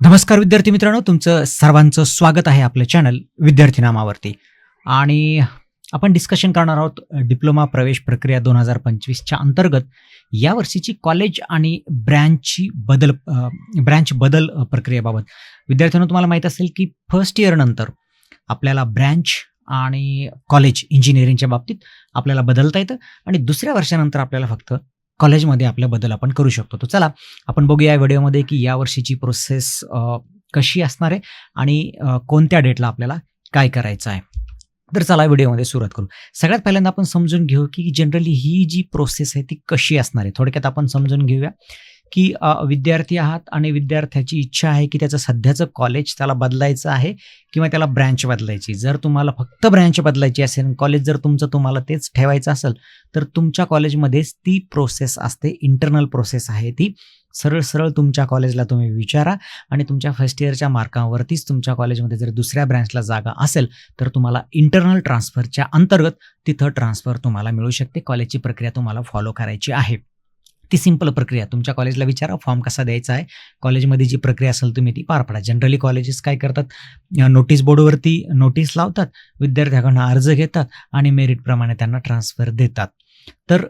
नमस्कार विद्यार्थी मित्रांनो तुमचं सर्वांचं स्वागत आहे आपलं चॅनल विद्यार्थी नामावरती आणि आपण डिस्कशन करणार आहोत डिप्लोमा प्रवेश प्रक्रिया दोन हजार पंचवीसच्या अंतर्गत या वर्षीची कॉलेज आणि ब्रँचची बदल ब्रँच बदल प्रक्रियेबाबत. विद्यार्थ्यांना तुम्हाला माहीत असेल की फर्स्ट इयरनंतर आपल्याला ब्रँच आणि कॉलेज इंजिनिअरिंगच्या बाबतीत आपल्याला बदलता येतं आणि दुसऱ्या वर्षानंतर आपल्याला फक्त कॉलेजमध्ये आपला बदल आपण करू शकतो. तर चला आपण बघूया या व्हिडिओमध्ये की या वर्षीची प्रोसेस कशी असणार आहे आणि कोणत्या डेटला आपल्याला काय करायचं आहे. तर चला व्हिडिओमध्ये सुरुवात करू. सगळ्यात पहिल्यांदा आपण समजून घेऊ की जनरली ही जी प्रोसेस आहे ती कशी असणार आहे. थोडक्यात आपण समजून घेऊया. की विद्यार्थी आहात आणि विद्यार्थ्याची इच्छा आहे की त्याचं सध्याचं कॉलेज त्याला बदलायचं आहे किंवा त्याला ब्रँच बदलायची. जर तुम्हाला फक्त ब्रँच बदलायची असेल कॉलेज जर तुमचं तुम्हाला तेच ठेवायचं असेल तर तुमच्या कॉलेजमध्येच ती प्रोसेस असते इंटरनल प्रोसेस आहे ती. सरळ सरळ तुमच्या कॉलेजला तुम्ही विचारा आणि तुमच्या फर्स्ट इयरच्या मार्कावरतीच तुमच्या कॉलेजमध्ये जर दुसऱ्या ब्रँचला जागा असेल तर तुम्हाला इंटरनल ट्रान्सफरच्या अंतर्गत तिथं ट्रान्सफर तुम्हाला मिळू शकते. कॉलेजची प्रक्रिया तुम्हाला फॉलो करायची आहे. ती सिंपल प्रक्रिया. तुमच्या कॉलेजला विचारा फॉर्म कसा द्यायचा आहे. कॉलेजमध्ये जी प्रक्रिया असेल तुम्ही ती पार पाडा. जनरली कॉलेजेस काय करतात? नोटीस बोर्डवरती नोटीस लावतात. विद्यार्थ्याकडनं अर्ज घेतात आणि मेरिटप्रमाणे त्यांना ट्रान्सफर देतात. तर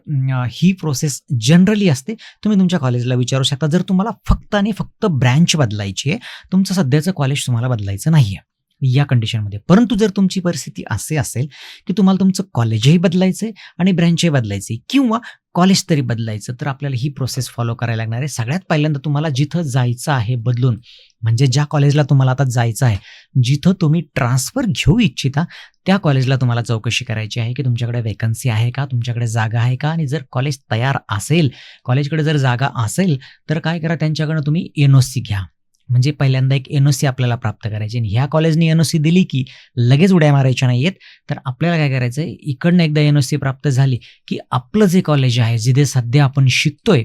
ही प्रोसेस जनरली असते. तुम्ही तुमच्या कॉलेजला विचारू शकता. जर तुम्हाला फक्त आणि फक्त ब्रँच बदलायची आहे तुमचं सध्याचं कॉलेज तुम्हाला बदलायचं नाही आहे या कंडिशनमध्ये परंतु जर तुमची परिस्थिती असे असेल की तुम्हाला तुमचं कॉलेजही बदलायचं आहे आणि ब्रँचही बदलायची किंवा कॉलेज तरी बदलायचं तर आपल्याला ही प्रोसेस फॉलो करायला लागणार आहे. सगळ्यात पहिल्यांदा तुम्हाला जिथं जायचं आहे बदलून म्हणजे ज्या कॉलेजला तुम्हाला आता जायचं आहे जिथं तुम्ही ट्रान्सफर घेऊ इच्छिता त्या कॉलेजला तुम्हाला चौकशी करायची आहे की तुमच्याकडे वेकन्सी आहे का तुमच्याकडे जागा आहे का? आणि जर कॉलेज तयार असेल कॉलेजकडे जर जागा असेल तर काय करा त्यांच्याकडनं तुम्ही एन ओ सी घ्या. म्हणजे पहिल्यांदा एक एन ओ सी आपल्याला प्राप्त करायची आणि ह्या कॉलेजने एन ओ सी दिली की लगेच उड्या मारायच्या नाही आहेत तर आपल्याला काय करायचं आहे इकडनं एकदा एन ओ सी प्राप्त झाली की आपलं जे कॉलेज आहे जिथे सध्या आपण शिकतोय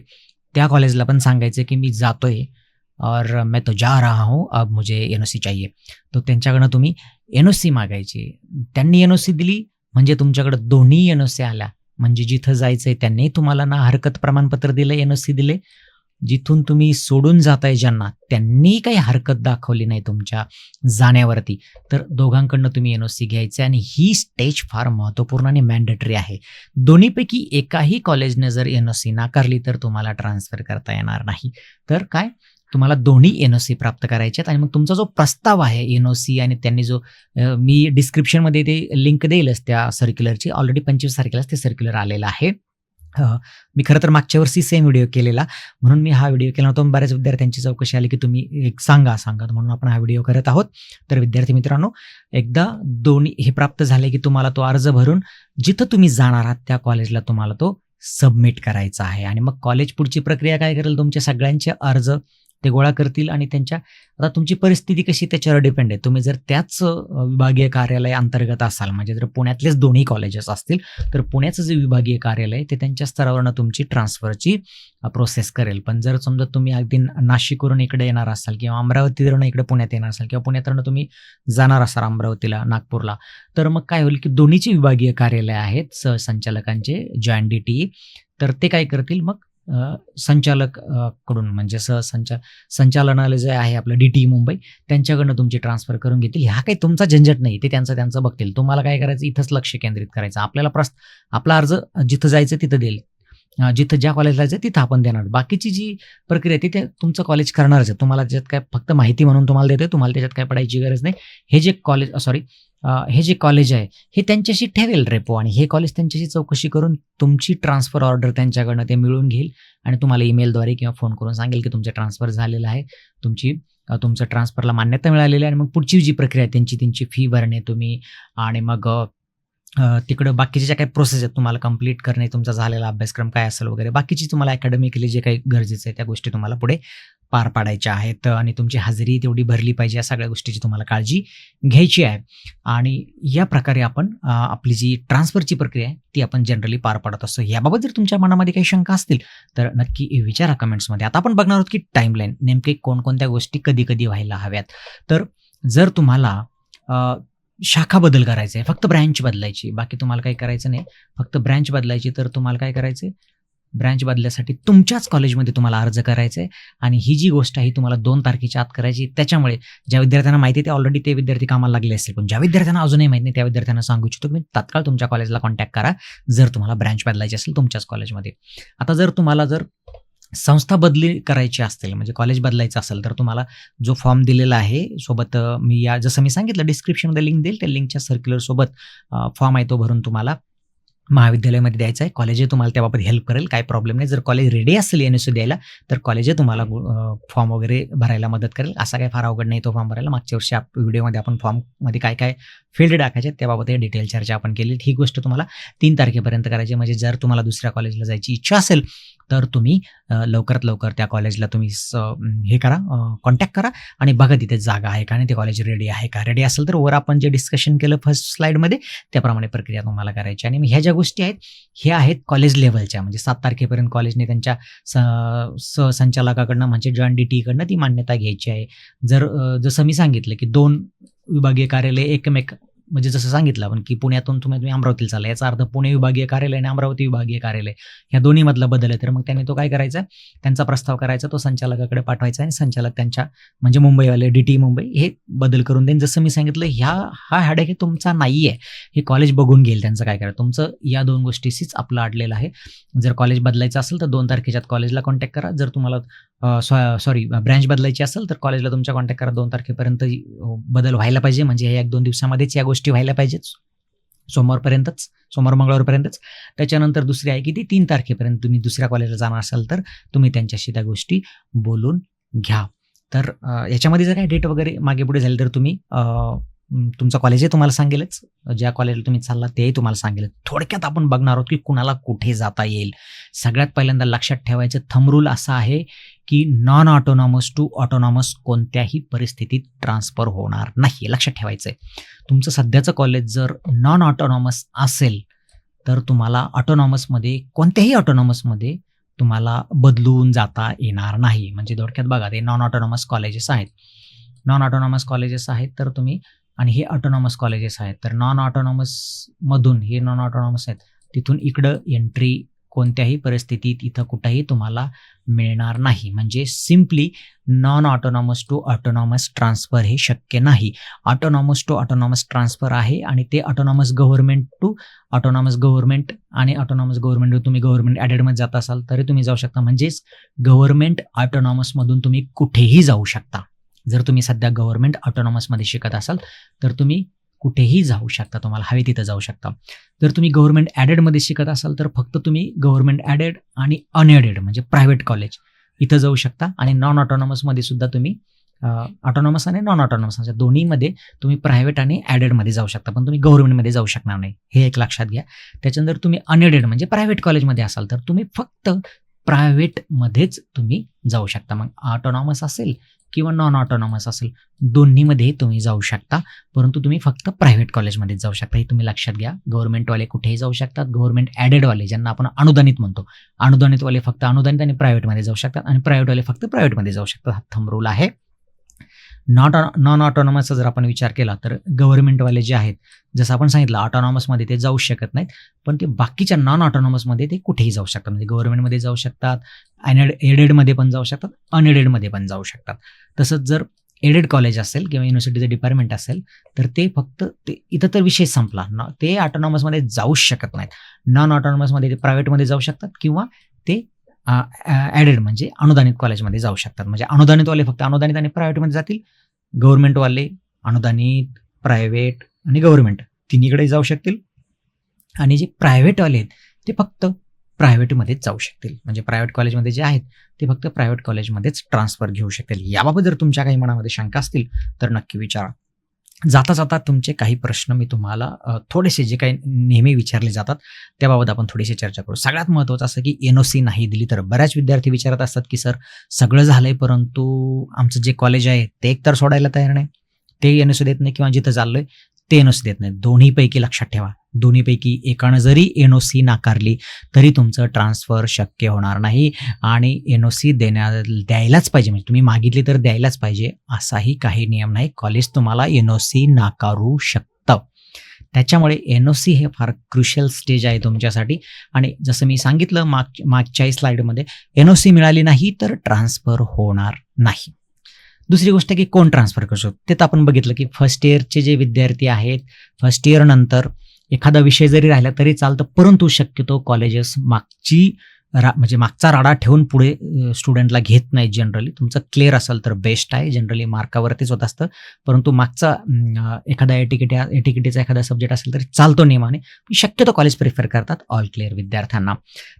त्या कॉलेजला पण सांगायचं की मी जातोय और मैं तो जा रहा हूँ अब मुझे एन ओ सी चाहिए. तो त्यांच्याकडनं तुम्ही एन ओ सी मागायची. त्यांनी एन ओ सी दिली म्हणजे तुमच्याकडे दोन्ही एन ओ सी आल्या. म्हणजे जिथं जायचं आहे त्यांनी तुम्हाला ना हरकत प्रमाणपत्र दिलं एन ओ सी दिले जिथून तुम्ही सोडून जाताय ज्यांना त्यांनी काही हरकत दाखवली नाही तुमच्या जाण्यावरती. तर दोघांकडनं तुम्ही एन ओ सी घ्यायचे आणि ही स्टेज फार महत्त्वपूर्ण आणि मॅन्डेटरी आहे. दोन्हीपैकी एकाही कॉलेजने जर एन ओ सी नाकारली तर तुम्हाला ट्रान्सफर करता येणार नाही. तर काय? तुम्हाला दोन्ही एन ओ सी प्राप्त करायचे आहेत आणि मग तुमचा जो प्रस्ताव आहे एन ओ सी आणि त्यांनी जो मी डिस्क्रिप्शनमध्ये ते लिंक देईलच त्या सर्क्युलरची ऑलरेडी पंचवीस तारखेलाच ते सर्क्युलर आलेलं आहे. मी खरं तर मागच्या वर्षी सेम व्हिडिओ केलेला. म्हणून मी हा व्हिडिओ केला होता बऱ्याच विद्यार्थ्यांची चौकशी आली की तुम्ही एक सांगा सांगा. म्हणून आपण हा व्हिडिओ करत आहोत. तर विद्यार्थी मित्रांनो एकदा दोन्ही हे प्राप्त झाले की तुम्हाला तो अर्ज भरून जिथं तुम्ही जाणार आहात त्या कॉलेजला तुम्हाला तो सबमिट करायचा आहे. आणि मग कॉलेज पुढची प्रक्रिया काय करेल? तुमच्या सगळ्यांचे अर्ज ते गोळा करतील आणि त्यांच्या आता तुमची परिस्थिती कशी त्याच्यावर डिपेंड आहे? तुम्ही जर त्याच विभागीय कार्यालय अंतर्गत असाल म्हणजे जर पुण्यातलेच दोन्ही कॉलेजेस असतील तर पुण्याचं जे विभागीय कार्यालय ते त्यांच्या स्तरावरनं तुमची ट्रान्सफरची प्रोसेस करेल. पण जर समजा तुम्ही अगदी नाशिकवरून इकडे येणार असाल किंवा अमरावतीवरून इकडे पुण्यात येणार असाल किंवा पुण्यातून तुम्ही जाणार असाल अमरावतीला नागपूरला तर मग काय होईल की दोन्हीची विभागीय कार्यालय आहेत सहसंचालकांचे जॉईंट डी टी तर ते काय करतील? मग संचालककडून म्हणजे सहसंचा संचालनालय जे आहे आपलं डी टी मुंबई त्यांच्याकडनं तुमची ट्रान्सफर करून घेतील. ह्या काही तुमचा झंझट नाही ते त्यांचं त्यांचं बघतील. तुम्हाला काय करायचं इथंच लक्ष केंद्रित करायचं. आपल्याला प्रस आपला अर्ज जिथं जायचं तिथं देईल. जिथं ज्या कॉलेजला जायचं तिथं आपण देणार. बाकीची जी प्रक्रिया आहे ती ते तुमचं कॉलेज करणारच आहे. तुम्हाला त्याच्यात काय फक्त माहिती म्हणून तुम्हाला देते तुम्हाला त्याच्यात काय पडायची गरज नाही. हे जे कॉलेज सॉरी हे जे कॉलेज आहे हे त्यांच्याशी ठेवेल रेपो आणि हे कॉलेज त्यांच्याशी चौकशी करून तुमची ट्रान्सफर ऑर्डर त्यांच्याकडनं ते मिळून घेईल. आणि तुम्हाला ईमेलद्वारे किंवा फोन करून सांगेल की तुमचं ट्रान्सफर झालेलं आहे. तुमची तुमचं ट्रान्सफरला मान्यता मिळालेली आहे. आणि मग पुढची जी प्रक्रिया आहे त्यांची त्यांची फी भरणे तुम्ही आणि मग तिकडं बाकीच्या ज्या काही प्रोसेस आहेत तुम्हाला कंप्लीट करणे तुमचा झालेला अभ्यासक्रम काय असेल वगैरे बाकीची तुम्हाला अकॅडमिकली जे काही गरजेचं आहे त्या गोष्टी तुम्हाला पुढे पार पाडायच्या आहेत आणि तुमची हजेरी तेवढी भरली पाहिजे या सगळ्या गोष्टीची तुम्हाला काळजी घ्यायची आहे. आणि या प्रकारे आपण आपली जी ट्रान्सफरची प्रक्रिया आहे ती आपण जनरली पार पाडत असतो. याबाबत जर तुमच्या मनामध्ये काही शंका असतील तर नक्की विचारा कमेंट्समध्ये आता आपण बघणार आहोत की टाईमलाईन नेमके कोणकोणत्या गोष्टी कधी कधी व्हायला हव्यात. तर जर तुम्हाला शाखा बदल करायचा आहे फक्त ब्रँच बदलायची. बाकी तुम्हाला काही करायचं नाही. फक्त ब्रँच बदलायची तर तुम्हाला काय करायचं ब्रँच बदल्यासाठी तुमच्याच कॉलेजमध्ये तुम्हाला अर्ज करायचा आहे आणि ही जी गोष्ट आहे तुम्हाला दोन तारखेच्या आत करायची. त्याच्यामुळे ज्या विद्यार्थ्यांना माहिती आहे ते ऑलरेडी ते विद्यार्थी कामाला लागले असतील. पण ज्या विद्यार्थ्यांना अजूनही माहिती नाही त्या विद्यार्थ्यांना सांगू इच्छितो तुम्ही तात्काळ तुमच्या कॉलेजला कॉन्टॅक्ट करा. जर तुम्हाला ब्रँच बदलायची असेल तुमच्याच कॉलेजमध्ये आता जर तुम्हाला जर संस्था बदली करायची असतील म्हणजे कॉलेज बदलायचं असेल तर तुम्हाला जो फॉर्म दिलेला आहे सोबत मी या जसं मी सांगितलं डिस्क्रिप्शनमध्ये लिंक देईल त्या लिंकच्या सर्क्युलरसोबत फॉर्म आहे तो भरून तुम्हाला महाविद्यालयामध्ये द्यायचं आहे. कॉलेज तुम्हाला त्याबाबत हेल्प करेल. काय प्रॉब्लेम नाही. जर कॉलेज रेडी असेल एन एस द्यायला तर कॉलेज तुम्हाला फॉर्म वगैरे भरायला मदत करेल. असा काही फार अवघड नाही तो फॉर्म भरायला. मागच्या वर्षी आप व्हिडिओमध्ये आपण फॉर्ममध्ये काय काय फील्ड टाकायचे त्याबाबत हे डिटेल चर्चा आपण केली. ही गोष्ट तुम्हाला तीन तारखेपर्यंत करायची म्हणजे जर तुम्हाला दुसऱ्या कॉलेजला जायची इच्छा असेल तर तुम्ही लवकरात लवकर त्या कॉलेजला तुम्ही हे करा कॉन्टॅक्ट करा आणि बघा तिथे जागा आहे का आणि ते कॉलेज रेडी आहे का? रेडी असेल तर वर आपण जे डिस्कशन केलं फर्स्ट स्लाईडमध्ये त्याप्रमाणे प्रक्रिया तुम्हाला करायची आणि मी ह्या ज्या गोष्टी आहेत. ह्या आहेत कॉलेज लेवलच्या म्हणजे सात तारखेपर्यंत कॉलेजने त्यांच्या स- सहसंचालकाकडनं म्हणजे जॉन डी टीकडनं ती मान्यता घ्यायची आहे. जर जसं मी सांगितलं की दोन विभागीय कार्यालय एकमेक म्हणजे जसं सांगितलं आपण की पुण्यातून तुम्ही तुम्ही अमरावतीला चालला याचा अर्थ पुणे विभागीय कार्यालय आणि अमरावती विभागीय कार्यालय ह्या दोन्ही मधला बदल आहे. तर मग त्यांनी तो काय करायचा? त्यांचा प्रस्ताव करायचा तो संचालकाकडे पाठवायचा आणि संचालक त्यांच्या म्हणजे मुंबईवाले डी टी मुंबई हे बदल करून देईन. जसं मी सांगितलं ह्या हा हॅडेक हे तुमचा नाही आहे हे कॉलेज बघून घेईल त्यांचं काय करायचं. तुमचं या दोन गोष्टीशीच आपलं अडलेलं आहे. जर कॉलेज बदलायचं असेल तर दोन तारखेच्यात कॉलेजला कॉन्टॅक्ट करा. जर तुम्हाला सॉरी ब्रँच बदलायची असेल तर कॉलेजला तुमच्या कॉन्टॅक्ट करा. दोन तारखेपर्यंत बदल व्हायला पाहिजे. म्हणजे ह्या एक दोन दिवसामध्येच या गोष्टी व्हायला पाहिजेच. सोमवारपर्यंतच सोमवार मंगळवारपर्यंतच. त्याच्यानंतर दुसरी आहे की ती तीन तारखेपर्यंत तुम्ही दुसऱ्या कॉलेजला जाणार असाल तर तुम्ही त्यांच्याशी त्या गोष्टी बोलून घ्या. तर याच्यामध्ये जर काही डेट वगैरे मागे पुढे झाली तर तुम्ही तुमचं कॉलेजही तुम्हाला सांगेलच. ज्या कॉलेजला तुम्ही चालला तेही तुम्हाला सांगेल थोडक्यात आपण बघणार आहोत की कुणाला कुठे जाता येईल. सगळ्यात पहिल्यांदा लक्षात ठेवायचं थमरूल असा आहे की नॉन ऑटोनॉमस टू ऑटोनॉमस कोणत्याही परिस्थितीत ट्रान्सफर होणार नाही. लक्षात ठेवायचं आहे तुमचं सध्याचं कॉलेज जर नॉन ऑटोनॉमस असेल तर तुम्हाला ऑटोनॉमसमध्ये कोणत्याही ऑटोनॉमसमध्ये तुम्हाला बदलून जाता येणार नाही. म्हणजे थोडक्यात बघा ते नॉन ऑटोनॉमस कॉलेजेस आहेत. नॉन ऑटोनॉमस कॉलेजेस आहेत तर तुम्ही आणि हे ऑटोनॉमस कॉलेजेस आहेत. तर नॉन ऑटोनॉमसमधून हे नॉन ऑटोनॉमस आहेत. तिथून इकडं एंट्री कोणत्याही परिस्थितीत इथं कुठंही तुम्हाला मिळणार नाही. म्हणजे simply non autonomous to autonomous transfer हे शक्य नाही. ऑटोनॉमस टू ऑटोनॉमस ट्रान्सफर आहे आणि ते autonomous government to autonomous government आणि ऑटोनॉमस गव्हर्नमेंट तुम्ही गव्हर्नमेंट ॲडेडमध्ये जात असाल तरी तुम्ही जाऊ शकता. म्हणजेच गव्हर्नमेंट ऑटोनॉमसमधून तुम्ही कुठेही जाऊ शकता. जर तुम्ही सध्या गव्हर्नमेंट ऑटोनॉमसमध्ये शिकत असाल तर तुम्ही कुठेही जाऊ शकता. तुम्हाला हवे तिथं जाऊ शकता. जर तुम्ही गव्हर्नमेंट ॲडेडमध्ये शिकत असाल तर फक्त तुम्ही गव्हर्नमेंट ॲडेड आणि अनएडेड म्हणजे प्रायव्हेट कॉलेज इथं जाऊ शकता. आणि नॉन ऑटोनॉमसमध्ये सुद्धा तुम्ही ऑटोनॉमस आणि नॉन ऑटोनॉमस अशा दोन्हीमध्ये तुम्ही प्रायव्हेट आणि ॲडेडमध्ये जाऊ शकता. पण तुम्ही गव्हर्नमेंटमध्ये जाऊ शकणार नाही. हे एक लक्षात घ्या. त्याच्यानंतर तुम्ही अनएडेड म्हणजे प्रायव्हेट कॉलेजमध्ये असाल तर तुम्ही फक्त प्रायव्हेटमध्येच तुम्ही जाऊ शकता. मग ऑटोनॉमस असेल किंवा नॉन ऑटोनॉमस असेल दोन्हीमध्ये तुम्ही जाऊ शकता. परंतु तुम्ही फक्त प्रायव्हेट कॉलेजमध्ये जाऊ शकता. हे तुम्ही लक्षात घ्या. गव्हर्नमेंटवाले कुठेही जाऊ शकतात. गव्हर्नमेंट ॲडेडवाले ज्यांना आपण अनुदानित म्हणतो. अनुदानितवाले फक्त अनुदानित आणि प्रायव्हेटमध्ये जाऊ शकतात. आणि प्रायव्हेटवाले फक्त प्रायव्हेटमध्ये जाऊ शकतात. हा थंब रूल आहे. नॉट नॉन ऑटोनॉमसचा जर आपण विचार केला तर गव्हर्नमेंटवाले जे आहेत जसं आपण सांगितलं ऑटोनॉमसमध्ये ते जाऊ शकत नाहीत पण ते बाकीच्या नॉन ऑटोनॉमसमध्ये ते कुठेही जाऊ शकतात. म्हणजे गव्हर्नमेंटमध्ये जाऊ शकतात अनएड एडेडमध्ये पण जाऊ शकतात अनएडेडमध्ये पण जाऊ शकतात. तसंच जर एडेड कॉलेज असेल किंवा युनिव्हर्सिटीचं डिपार्टमेंट असेल तर ते फक्त ते इथं तर विषय संपला. न ते ऑटोनॉमसमध्ये जाऊच शकत नाहीत. नॉन ऑटोनॉमसमध्ये ते प्रायव्हेटमध्ये जाऊ शकतात किंवा ते ॲडेड म्हणजे अनुदानित कॉलेजमध्ये जाऊ शकतात. म्हणजे अनुदानितवाले फक्त अनुदानित आणि प्रायव्हेटमध्ये जातील. गव्हर्नमेंटवाले अनुदानित प्रायव्हेट आणि गव्हर्नमेंट तिन्हीकडे जाऊ शकतील. आणि जे प्रायव्हेटवाले आहेत ते फक्त प्रायव्हेटमध्येच जाऊ शकतील. म्हणजे प्रायव्हेट कॉलेजमध्ये जे आहेत ते फक्त प्रायव्हेट कॉलेजमध्येच ट्रान्सफर घेऊ शकतील. याबाबत जर तुमच्या काही मनामध्ये शंका असतील तर नक्की विचारा. जाता जाता तुमचे काही प्रश्न मी तुम्हाला थोडेसे जे काही नेहमी विचारले जातात त्याबाबत आपण थोडीशी चर्चा करू. सगळ्यात महत्त्वाचं असं की एन ओ सी नाही दिली तर बऱ्याच विद्यार्थी विचारत असतात की सर सगळं झालंय परंतु आमचं जे कॉलेज आहे ते एकतर सोडायला तयार नाही. ते एन ओ सी देत नाही किंवा जिथं चाललोय ते एन ओ सी देत नाही दोन्हीपैकी लक्षात ठेवा. दोन्हीपैकी एकानं जरी एन ओ सी नाकारली तरी तुमचं ट्रान्सफर शक्य होणार नाही आणि एन ओ सी देण्या द्यायलाच पाहिजे. म्हणजे तुम्ही मागितली तर द्यायलाच पाहिजे असाही काही नियम नाही. कॉलेज तुम्हाला एन ओ सी नाकारू शकतं. त्याच्यामुळे एन ओ सी हे फार क्रुशियल स्टेज आहे तुमच्यासाठी. आणि जसं मी सांगितलं माग मागच्याही स्लाईडमध्ये एन ओ सी मिळाली नाही तर ट्रान्सफर होणार नाही. दुसरी गोष्ट की कोण ट्रान्सफर करू शकतो? ते तर आपण बघितलं की फर्स्ट इयरचे जे विद्यार्थी आहेत फर्स्ट इयर नंतर एखादा विषय जरी राहिला तरी चालतं परंतु शक्यतो कॉलेजेस मागची रा म्हणजे मागचा राडा ठेवून पुढे स्टुडंटला घेत नाही जनरली तुमचं क्लिअर असेल तर बेस्ट आहे. जनरली मार्कावरतीच होत असतं. परंतु मागचा एखादा एटिकेटी एटिकेटीचा एखादा सब्जेक्ट असेल तर चालतो नियमाने. शक्यतो कॉलेज प्रिफर करतात ऑल क्लिअर विद्यार्थ्यांना.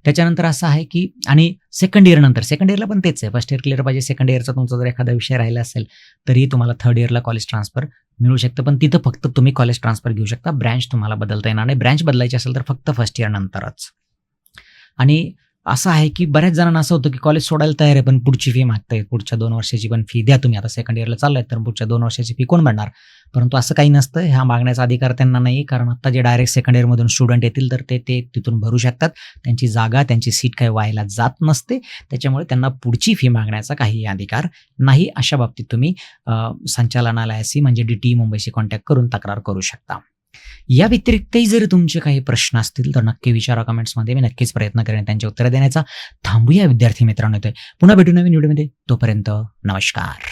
त्याच्यानंतर असं आहे की आणि सेकंड इयर नंतर सेकंड इयरला पण तेच आहे. फर्स्ट इयर क्लिअर पाहिजे. सेकंड इयरचा तुमचा जर एखादा विषय राहिला असेल तरी तुम्हाला थर्ड इयरला कॉलेज ट्रान्सफर मिळू शकतं. पण तिथं फक्त तुम्ही कॉलेज ट्रान्सफर घेऊ शकता. ब्रँच तुम्हाला बदलता येणार नाही. ब्रँच बदलायची असेल तर फक्त फर्स्ट इयर नंतरच. आणि असं आहे की बऱ्याच जणांना असं होतं की कॉलेज सोडायला तयार आहे पण पुढची फी मागताय पुढच्या दोन वर्षाची पण फी द्या तुम्ही. आता सेकंड इयरला चाललाय तर पुढच्या दोन वर्षाची फी कोण भरणार? परंतु असं काही नसतं. ह्या मागण्याचा अधिकार त्यांना नाही कारण आता जे डायरेक्ट सेकंड इयरमधून स्टुडंट येतील तर ते ते तिथून भरू शकतात. त्यांची जागा त्यांची सीट काही व्हायला जात नसते. त्याच्यामुळे त्यांना पुढची फी मागण्याचा काही अधिकार नाही. अशा बाबतीत तुम्ही संचालनालयाशी म्हणजे डी टी मुंबईशी कॉन्टॅक्ट करून तक्रार करू शकता. या व्यतिरिक्तही जर तुमचे काही प्रश्न असतील तर नक्की विचारा कमेंट्समध्ये मी नक्कीच प्रयत्न करेन त्यांची उत्तरं देण्याचा. थांबूया विद्यार्थी मित्रांनो पुन्हा भेटू नवीन व्हिडिओमध्ये तोपर्यंत नमस्कार.